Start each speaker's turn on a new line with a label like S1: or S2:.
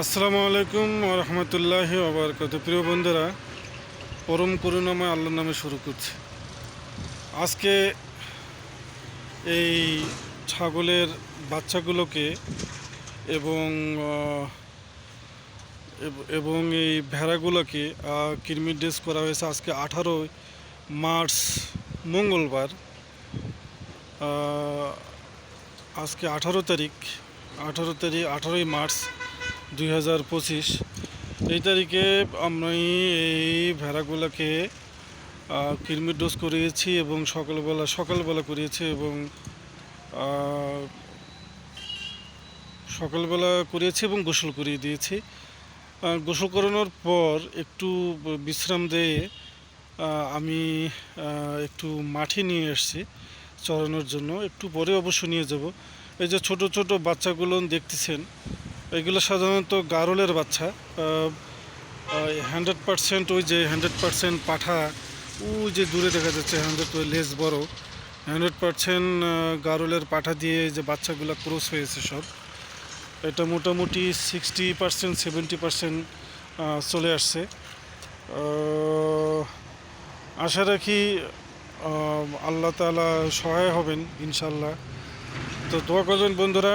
S1: আসসালামু আলাইকুম রহমতুল্লাহ আবরকত প্রিয় বন্ধুরা, পরম করুণাময় আল্লাহর নামে শুরু করছি। আজকে এই ছাগলের বাচ্চাগুলোকে এবং এবং এই ভেড়াগুলোকে কৃমির ড্রেস করা হয়েছে আজকে আঠারোই মার্চ মঙ্গলবার। আজকে আঠারো তারিখ আঠারো তারিখ, আঠারোই মার্চ দুই হাজার পঁচিশ। এই তারিখে আমি এই ভেড়াগুলোকে কৃমির ডোজ করিয়েছি এবং সকালবেলা সকালবেলা করিয়েছি এবং সকালবেলা করিয়েছি এবং গোসল করিয়ে দিয়েছি। গোসল করানোর পর একটু বিশ্রাম দিয়ে আমি একটু মাঠে নিয়ে এসেছি চড়ানোর জন্য। একটু পরে অবশ্য নিয়ে যাব। এই যে ছোট ছোট বাচ্চাগুলো দেখতেছেন এগুলো সাধারণত গারলের বাচ্চা। হান্ড্রেড পার্সেন্ট ওই যে হান্ড্রেড পার্সেন্ট পাঠা, ওই যে দূরে দেখা যাচ্ছে হান্ড্রেড ওই লেজ বড়। হান্ড্রেড পার্সেন্ট গারলের পাঠা দিয়ে যে বাচ্চাগুলো ক্রস হয়েছে সব। এটা মোটামুটি সিক্সটি পার্সেন্ট সেভেন্টি পার্সেন্ট চলে আসছে। আশা রাখি আল্লাহ তালা সহায় হবেন ইনশাল্লাহ তো দোয়া করবেন বন্ধুরা।